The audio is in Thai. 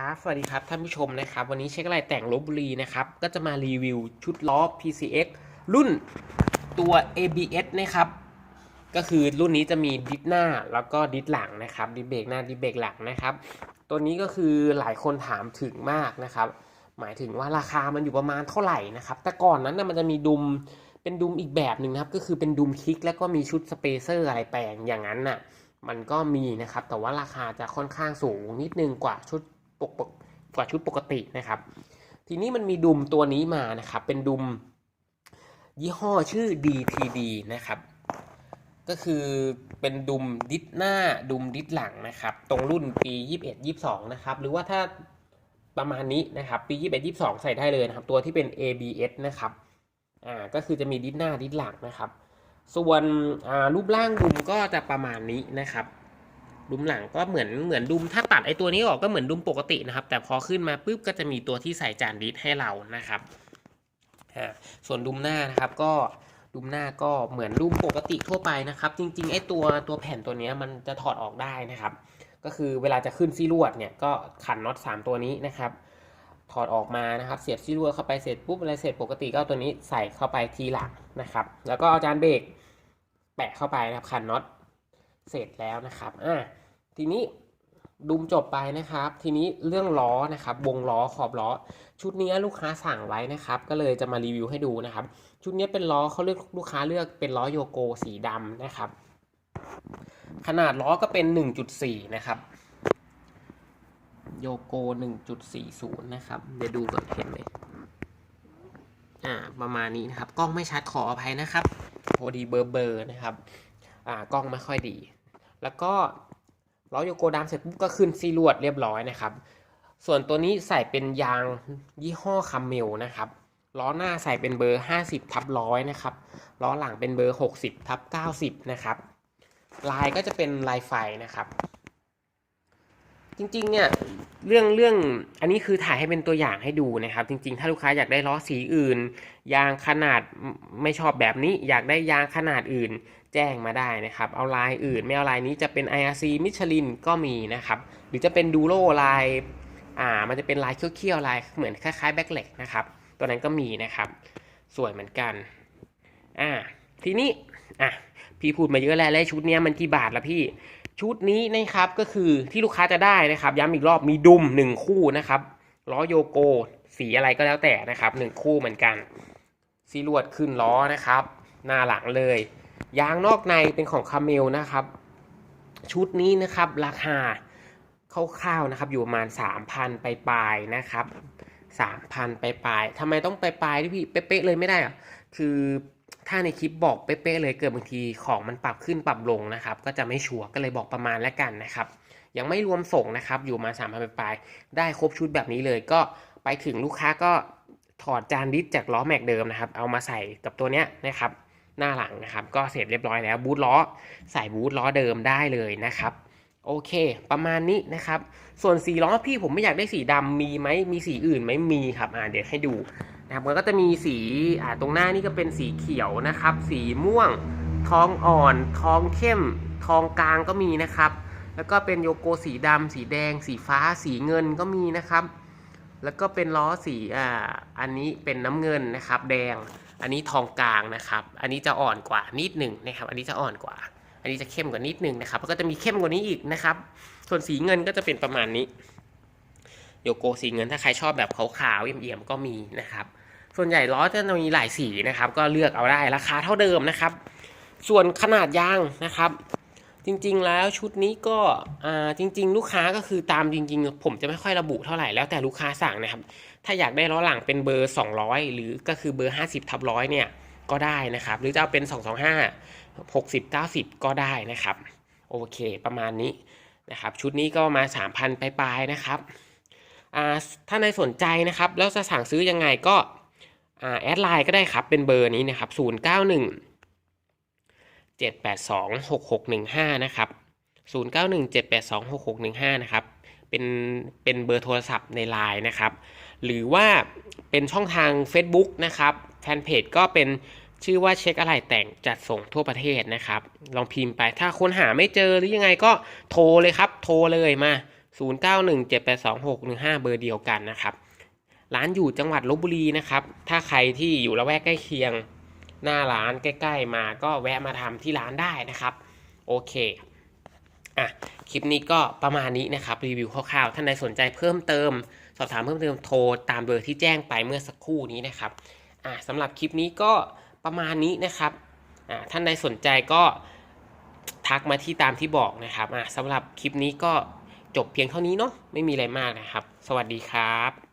ครับสวัสดีครับท่านผู้ชมนะครับวันนี้เช็คอะไรแต่งลบบุรีนะครับก็จะมารีวิวชุดล้อ PCX รุ่นตัว ABS นะครับก็คือรุ่นนี้จะมีดิสหน้าแล้วก็ดิสหลังนะครับดิสเบรกหน้าดิสเบรกหลังนะครับตัวนี้ก็คือหลายคนถามถึงมากนะครับหมายถึงว่าราคามันอยู่ประมาณเท่าไหร่นะครับแต่ก่อนนั้นนะมันจะมีดุมเป็นดุมอีกแบบหนึ่งนะครับก็คือเป็นดุมคลิกแล้วก็มีชุดสเปเซอร์อะไรแปลงอย่างนั้นน่ะมันก็มีนะครับแต่ว่าราคาจะค่อนข้างสูงนิดนึงกว่าชุด ปกปกกว่าชุดปกตินะครับ ทีนี้มันมีดุมตัวนี้มานะครับ เป็นดุมยี่ห้อชื่อ DTD นะครับ ก็คือเป็นดุมดิสหน้าดุมดิสหลังนะครับ ตรงรุ่นปี 21 22 นะครับ หรือว่าถ้าประมาณนี้นะครับ ปี 21 22 ใส่ได้เลยนะครับ ตัวที่เป็น ABS นะครับ อ่า ก็คือจะมีดิสหน้าดิสหลังนะครับ ส่วนรูปร่างดุมก็จะประมาณนี้นะครับ ดุมหลังก็เหมือนเหมือนดุมถ้าตัดไอตัวนี้ออกก็เหมือนดุมปกตินะครับ แต่พอขึ้นมาปุ๊บก็จะมีตัวที่ใส่จานดิสให้เรานะครับส่วนดุมหน้านะครับก็ดุมหน้าก็เหมือนดุมปกติทั่วไปนะครับ จริงๆไอตัวตัวแผ่นตัวนี้มันจะถอดออกได้นะครับ ก็คือเวลาจะขึ้นซี่ลวดเนี่ยก็ขันน็อต3 ตัวนี้นะครับถอดออกมานะครับ เสียบซี่ลวดเข้าไปเสร็จปุ๊บอะไรเสร็จปกติก็เอาตัวนี้ใส่เข้าไปทีหลังนะครับ แล้วก็เอาจานเบรกแปะเข้าไปนะครับขันน็อต เสร็จแล้วนะครับอ่าทีนี้ดุมจบไปนะครับ ทีนี้เรื่องล้อนะครับวงล้อขอบล้อ ชุดนี้ลูกค้าสั่งไว้นะครับ ก็เลยจะมารีวิวให้ดูนะครับ ชุดนี้เป็นล้อเขาเลือกลูกค้าเลือกเป็นล้อโยโกสีดำนะครับ ขนาดล้อก็เป็น 1.4 นะครับ โยโก 1.40 นะครับ เดี๋ยวดูก่อนเห็นไหมอ่าประมาณนี้นะครับ กล้องไม่ชัดขออภัยนะครับพอดีเบอร์เบอร์นะครับ กล้องไม่ค่อยดี แล้วก็ล้อโยโกดำเสร็จปุ๊บก็ขึ้นซีลวดเรียบร้อยนะครับ ส่วนตัวนี้ใส่เป็นยางยี่ห้อคัมเมลนะครับล้อหน้าใส่เป็นเบอร์ 50ทับร้อยนะครับล้อหลังเป็นเบอร์ 60ทับ90นะครับลายก็จะเป็นลายไฟนะครับ จริงๆเนี่ยเรื่องเรื่องอันนี้คือถ่ายให้เป็นตัวอย่างให้ดูนะครับ จริง ๆ ถ้าลูกค้าอยากได้ล้อสีอื่น ยางขนาดไม่ชอบแบบนี้ อยากได้ยางขนาดอื่น แจ้งมาได้นะครับ เอาลายอื่น ไม่เอาลายนี้จะเป็น IRC มิชลินก็มีนะครับ หรือจะเป็นดูโรลายอ่ามันจะเป็นลายเขี้ยวๆลายเหมือนคล้ายๆแบ็คเล็กนะครับตัวนั้นก็มีนะครับ สวยเหมือนกันอ่าทีนี้อะพี่พูดมาเยอะแล้วแล้วชุดนี้มันกี่บาทละพี่ ชุดนี้นะครับก็คือที่ลูกค้าจะได้นะครับ ย้ำอีกรอบมีดุมหนึ่งคู่นะครับล้อโยโก สีอะไรก็แล้วแต่นะครับหนึ่งคู่เหมือนกันซีลวดขึ้นล้อนะครับ หน้าหลังเลย ยางนอกในเป็นของคาเมลนะครับ ชุดนี้นะครับราคาคร่าวๆนะครับอยู่ประมาณ 3,000ไปปลายนะครับ3,000ไปปลายทำไมต้องไปปลายด้วยพี่เป๊ะๆเลยไม่ได้อะคือ ถ้าในคลิปบอกเป๊ะๆเลยเกิดบางทีของมันปรับขึ้นปรับลงนะครับ ก็จะไม่ชัวร์ก็เลยบอกประมาณแล้วกันนะครับ ยังไม่รวมส่งนะครับ อยู่มา3,000ไปปลายได้ครบชุดแบบนี้เลยก็ไปถึงลูกค้าก็ถอดจานดิสจากล้อแม็กเดิมนะครับ เอามาใส่กับตัวเนี้ยนะครับ หน้าหลังนะครับ ก็เสร็จเรียบร้อยแล้วบูทล้อ ใส่บูทล้อเดิมได้เลยนะครับโอเค ประมาณนี้นะครับ ส่วนสีล้อพี่ผมไม่อยากได้สีดำมีไหมมีสีอื่นไหมมีครับอ่าเดี๋ยวให้ดู นะครับมันก็จะมีสีอ่าตรงหน้านี่ก็เป็นสีเขียวนะครับ สีม่วง ทองอ่อน ทองเข้ม ทองกลางก็มีนะครับ แล้วก็เป็นโยโกสีดำสีแดง สีฟ้า สีเงินก็มีนะครับ แล้วก็เป็นล้อสีอ่าอันนี้เป็นน้ำเงินนะครับ แดง อันนี้ทองกลางนะครับ อันนี้จะอ่อนกว่านิดหนึ่งนะครับ อันนี้จะอ่อนกว่า อันนี้จะเข้มกว่านิดหนึ่งนะครับ แล้วก็จะมีเข้มกว่านี้อีกนะครับ ส่วนสีเงินก็จะเป็นประมาณนี้ โยโกสีเงินถ้าใครชอบแบบขาวๆเอี่ยมๆก็มีนะครับส่วนใหญ่ล้อจะมีหลายสีนะครับ ก็เลือกเอาได้ราคาเท่าเดิมนะครับ ส่วนขนาดยางนะครับ จริงๆแล้วชุดนี้ก็จริง ๆ ลูกค้าก็คือตามจริง ๆ ผมจะไม่ค่อยระบุเท่าไหร่แล้วแต่ลูกค้าสั่งนะครับ ถ้าอยากได้ล้อหลังเป็นเบอร์ 200 หรือก็คือเบอร์ 50ทับร้อยเนี่ยก็ได้นะครับ หรือจะเอาเป็น 225 60 90 ก็ได้นะครับ โอเค ประมาณนี้นะครับ ชุดนี้ก็มา 3,000ปลายๆนะครับ อ่าถ้าในสนใจนะครับ แล้วจะสั่งซื้อยังไงก็แอดไลน์ก็ได้ครับ เป็นเบอร์นี้นะครับ 091 782 6615 นะครับ 091 782 6615 นะครับ เป็น เป็นเบอร์โทรศัพท์ในไลน์นะครับ หรือว่าเป็นช่องทาง Facebook นะครับแฟนเพจก็เป็นชื่อว่าเช็คอะไรแต่งจัดส่งทั่วประเทศนะครับ ลองพิมพ์ไปถ้าค้นหาไม่เจอหรือยังไงก็โทรเลยครับ โทรเลยมา 0917826115 เบอร์เดียวกันนะครับ ร้านอยู่จังหวัดลบบุรีนะครับ ถ้าใครที่อยู่ละแวกใกล้เคียง หน้าร้านใกล้ ๆ มาก็แวะมาทำที่ร้านได้นะครับ โอเค อะ คลิปนี้ก็ประมาณนี้นะครับ รีวิวคร่าวๆ ท่านใดสนใจเพิ่มเติม สอบถามเพิ่มเติมโทรตามเบอร์ที่แจ้งไปเมื่อสักครู่นี้นะครับ อะสำหรับคลิปนี้ก็ประมาณนี้นะครับ อะท่านใดสนใจก็ทักมาที่ตามที่บอกนะครับ อะสำหรับคลิปนี้ก็ จบเพียงเท่านี้เนาะไม่มีอะไรมากนะครับ สวัสดีครับ